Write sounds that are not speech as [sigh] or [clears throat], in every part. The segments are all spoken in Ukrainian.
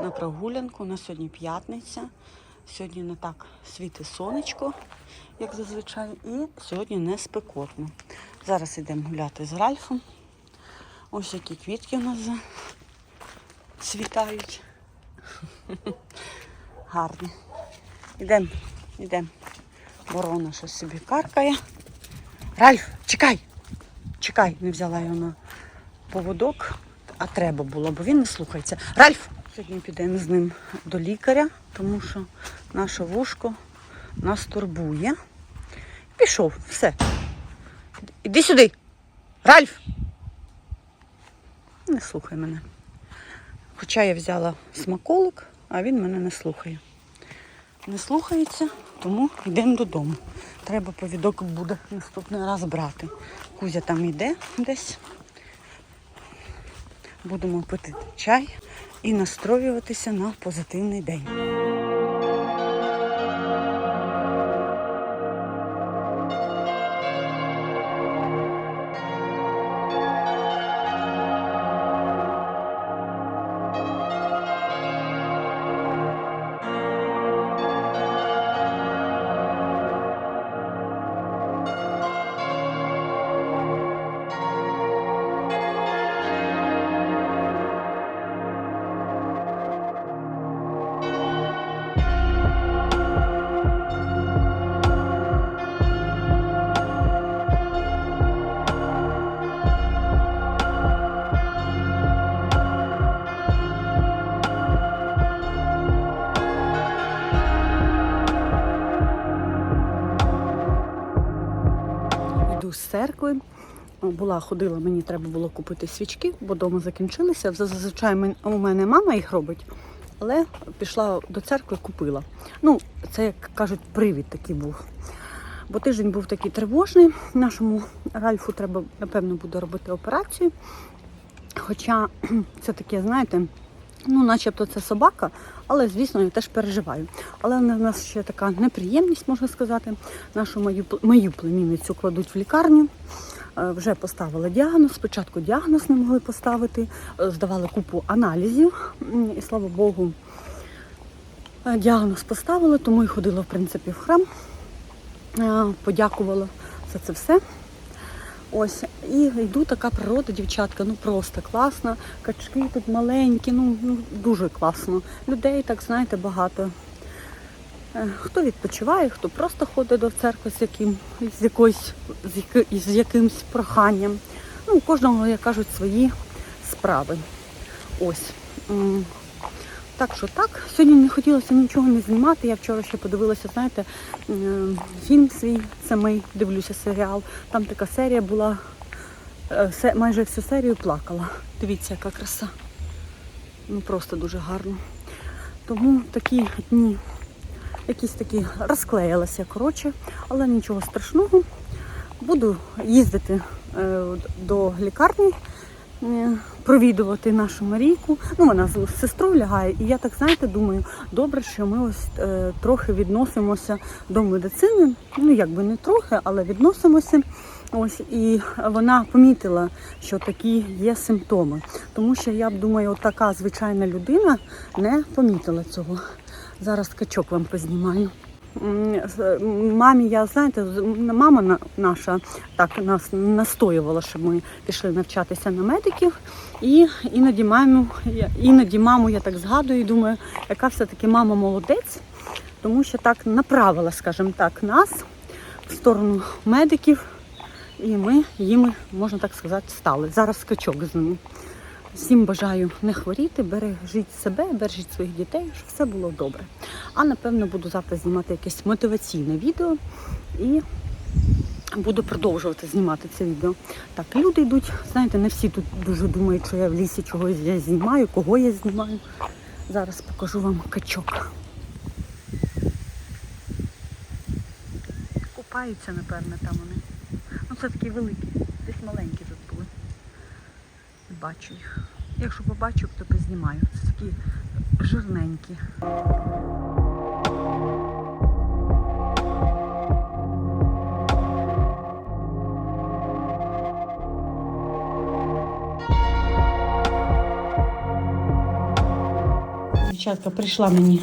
На прогулянку, на сьогодні п'ятниця. Сьогодні не так світить сонечко, як зазвичай, і сьогодні не спекотно. Зараз йдемо гуляти з Ральфом. Ось які квітки у нас цвітають. [laughs] Гарні. Ідемо, ідемо. Ворона щось собі каркає. Ральф, чекай! Чекай, не взяла його на поводок, а треба було, бо він не слухається. Ральф! Сьогодні підемо з ним до лікаря, тому що наше вушко нас турбує. Пішов, все. Іди сюди. Ральф! Не слухай мене. Хоча я взяла смаколик, а він мене не слухає. Не слухається, тому йдемо додому. Треба повідок буде наступний раз брати. Кузя там йде десь. Будемо пити чай і настроюватися на позитивний день. Церкви. Була, ходила, мені треба було купити свічки, бо вдома закінчилися. Зазвичай у мене мама їх робить, але пішла до церкви, купила. Ну, це, як кажуть, привід такий був. Бо тиждень був такий тривожний. Нашому Ральфу треба, напевно, буде робити операцію. Хоча [clears throat] це таке, знаєте, ну, начебто це собака, але, звісно, я теж переживаю. Але в нас ще така неприємність, можна сказати. Нашу мою, мою племінницю кладуть в лікарню. Е, Вже поставили діагноз. Спочатку діагноз не могли поставити, е, здавали купу аналізів. І слава Богу, е, діагноз поставили, тому і ходила, в принципі, в храм. Подякувала за це все. Ось, і йду така природа, дівчатка, ну просто класна. Качки тут маленькі, ну, ну дуже класно. Людей, так знаєте, багато. Е, Хто відпочиває, хто просто ходить до церкви з яким, з якоюсь, з, яки- з якимсь проханням. Ну, у кожного, як кажуть, свої справи. Ось. Так що так. Сьогодні не хотілося нічого не знімати. Я вчора ще подивилася, знаєте, фільм свій самий, дивлюся серіал. Там така серія була, е, майже всю серію плакала. Дивіться, яка краса. Ну просто дуже гарно. Тому такі дні якісь такі розклеїлися, коротше, але нічого страшного. Буду їздити е, до лікарні, провідувати нашу Марійку. Ну, вона з сестрою лягає, і я так знаєте, думаю, добре, що ми ось е, трохи відносимося до медицини. Ну, якби не трохи, але відносимося. Ось і вона помітила, що такі є симптоми. Тому що я б думаю, така звичайна людина не помітила цього. Зараз качок вам познімаю. Мамі, я знаєте, мама наша так нас настоювала, щоб ми пішли навчатися на медиків. І іноді маму, іноді маму я так згадую і думаю, яка все-таки мама молодець, тому що так направила, скажімо так, нас в сторону медиків, і ми їми, можна так сказати, стали. Зараз скачок з ними. Всім бажаю не хворіти, бережіть себе, бережіть своїх дітей, щоб все було добре. А напевно буду завтра знімати якесь мотиваційне відео і буду продовжувати знімати це відео. Так, люди йдуть, знаєте, не всі тут дуже думають, що я в лісі чогось я знімаю, кого я знімаю. Зараз покажу вам качок. Купаються, напевно, там вони. Ну це такі великі, десь маленькі побачу їх. Якщо побачу, то познімаю. Це такі жирненькі. Дівчатка прийшла мені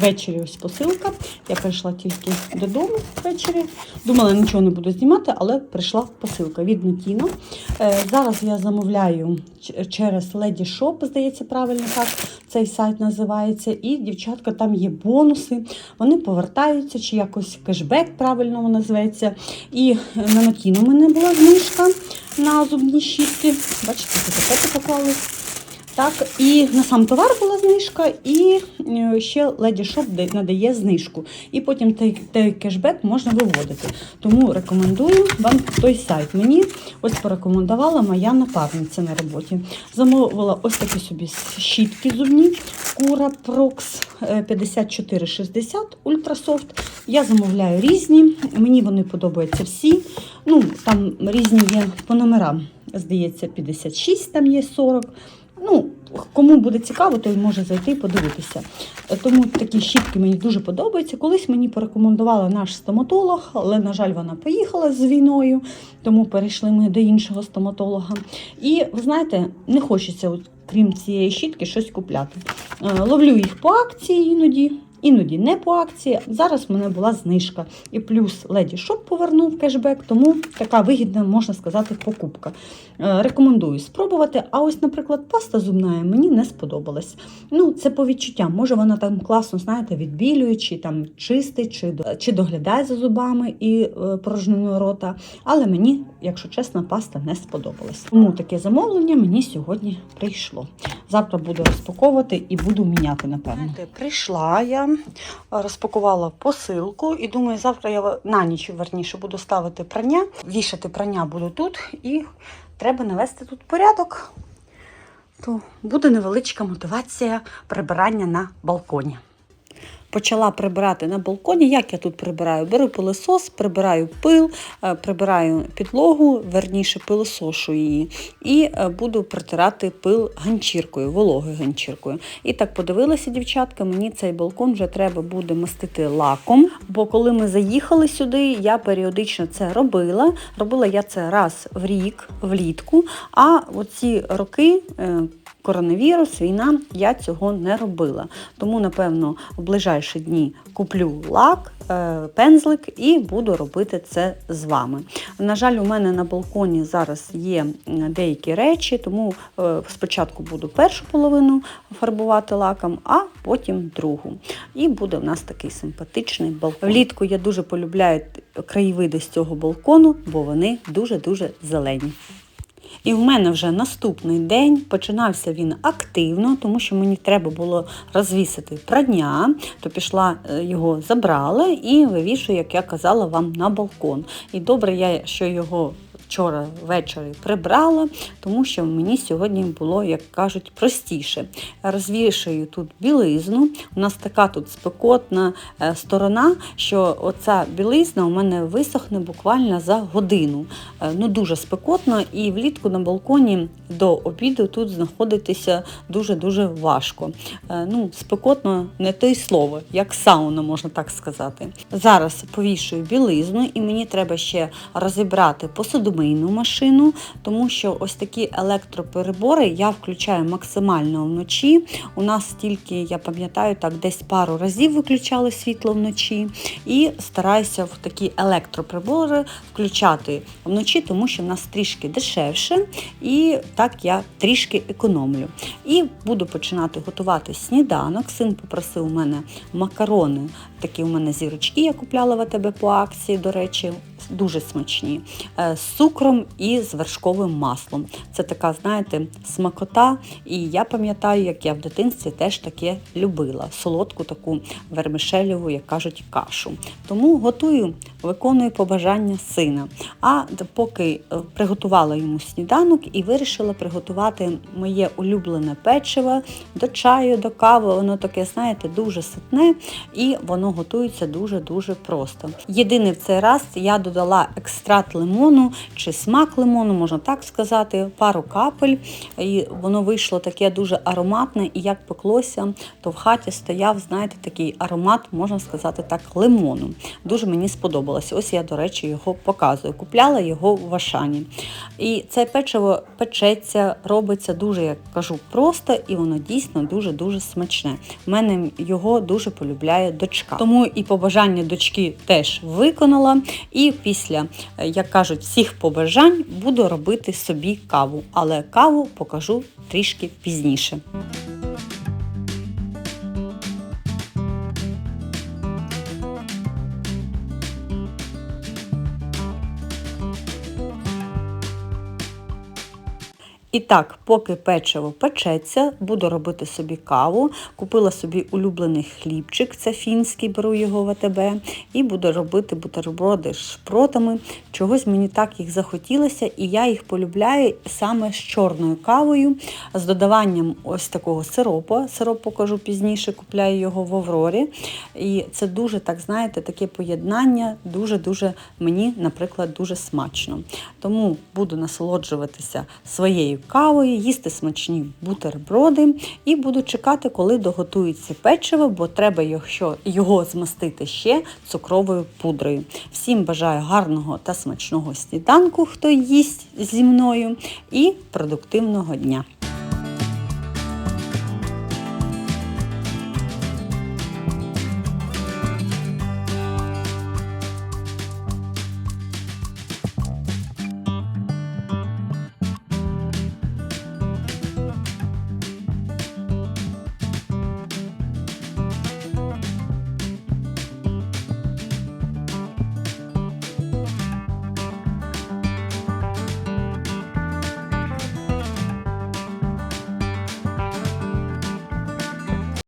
ввечері ось посилка. Я прийшла тільки додому ввечері. Думала, нічого не буду знімати, але прийшла посилка від Notino. Е, зараз я замовляю через Lady Shop, здається, правильно так цей сайт називається. І дівчатка, там є бонуси. Вони повертаються, чи якось кешбек правильно воно називається. І на у мене була знижка на зубні щітки. Бачите, таке поклали. Так, і на сам товар була знижка, і е, ще Lady Shop надає знижку. І потім той, кешбек можна виводити. Тому рекомендую вам той сайт. Мені ось порекомендувала моя напарниця на роботі. Замовила ось такі собі щітки зубні. Кура Prox е, 5460 Ультрасофт. Я замовляю різні. Мені вони подобаються всі. Ну, там різні є по номерам. Здається, 56, там є 40. Кому буде цікаво, той може зайти і подивитися. Е, Тому такі щітки мені дуже подобаються. Колись мені порекомендувала наш стоматолог, але, на жаль, вона поїхала з війною, тому перейшли ми до іншого стоматолога. І ви знаєте, не хочеться, крім цієї щітки, щось купляти. Е, Ловлю їх по акції іноді. Іноді не по акції. Зараз в мене була знижка. І плюс Леді Shop повернув кешбек, тому така вигідна, можна сказати, покупка. Е, Рекомендую спробувати. А ось, наприклад, паста зубна мені не сподобалась. Ну, це по відчуттям. Може, вона там класно, знаєте, відбілює, чи там чистить, чи, чи доглядає за зубами і е, порожниною рота. Але мені, якщо чесно, паста не сподобалась. Тому таке замовлення мені сьогодні прийшло. Завтра буду розпаковувати і буду міняти, напевно. Прийшла я, розпакувала посилку і думаю, завтра я на ніч верніше буду ставити прання. Вішати прання буду тут і треба навести тут порядок. То буде невеличка мотивація прибирання на балконі. Почала прибирати на балконі. Як я тут прибираю? Беру пилосос, прибираю пил, е, прибираю підлогу, верніше пилосошу її, і е, буду протирати пил ганчіркою, вологою ганчіркою. І так подивилася, дівчатка, мені цей балкон вже треба буде мастити лаком. Бо коли ми заїхали сюди, я періодично це робила. Робила я це раз в рік, влітку. А оці роки. Коронавірус, війна, я цього не робила. Тому, напевно, в ближайші дні куплю лак, е, пензлик і буду робити це з вами. На жаль, у мене на балконі зараз є деякі речі, тому е, спочатку буду першу половину фарбувати лаком, а потім другу. І буде в нас такий симпатичний балкон. Влітку я дуже полюбляю краєвиди з цього балкону, бо вони дуже-дуже зелені. І в мене вже наступний день починався він активно, тому що мені треба було розвісити прадня, то пішла е, його забрала і вивішую, як я казала вам, на балкон. І добре, я що його. Вчора ввечері прибрала, тому що мені сьогодні було, як кажуть, простіше. Розвішую тут білизну. У нас така тут спекотна е, сторона, що оця білизна у мене висохне буквально за годину. Е, Ну, дуже спекотно, і влітку на балконі до обіду тут знаходитися дуже-дуже важко. Е, Ну, спекотно не те й слово, як сауна, можна так сказати. Зараз повішую білизну, і мені треба ще розібрати посудомийну машину, тому що ось такі електроперебори я включаю максимально вночі. У нас тільки, я пам'ятаю, так десь пару разів виключали світло вночі, і стараюся в такі електроприбори включати вночі, тому що в нас трішки дешевше, і так я трішки економлю. І буду починати готувати сніданок. Син попросив у мене макарони, такі у мене зірочки, я купляла в АТБ по акції, до речі. Дуже смачні е, з цукром і з вершковим маслом. Це така, знаєте, смакота. І я пам'ятаю, як я в дитинстві теж таке любила. Солодку таку вермишелеву, як кажуть, кашу. Тому готую, виконую побажання сина. А поки е, приготувала йому сніданок і вирішила приготувати моє улюблене печиво до чаю, до кави. Воно таке, знаєте, дуже ситне і воно готується дуже-дуже просто. Єдине в цей раз я додала екстракт лимону чи смак лимону, можна так сказати, пару капель. І воно вийшло таке дуже ароматне, і як пеклося, то в хаті стояв, знаєте, такий аромат, можна сказати так, лимону. Дуже мені сподобалося. Ось я, до речі, його показую. Купляла його в Ашані. І це печиво печеться, робиться дуже, як кажу, просто, і воно дійсно дуже-дуже смачне. У мене його дуже полюбляє дочка. Тому і побажання дочки теж виконала. І після, е, як кажуть, всіх побажань буду робити собі каву. Але каву покажу трішки пізніше. І так, поки печиво печеться, буду робити собі каву. Купила собі улюблений хлібчик, це фінський, беру його в АТБ, і буду робити бутерброди з шпротами. Чогось мені так їх захотілося, і я їх полюбляю саме з чорною кавою, з додаванням ось такого сиропу. Сироп покажу пізніше, купляю його в Аврорі. І це дуже, так знаєте, таке поєднання, дуже-дуже мені, наприклад, дуже смачно. Тому буду насолоджуватися своєю кавою, їсти смачні бутерброди і буду чекати, коли доготується печиво, бо треба його змастити ще цукровою пудрою. Всім бажаю гарного та смачного сніданку, хто їсть зі мною, і продуктивного дня.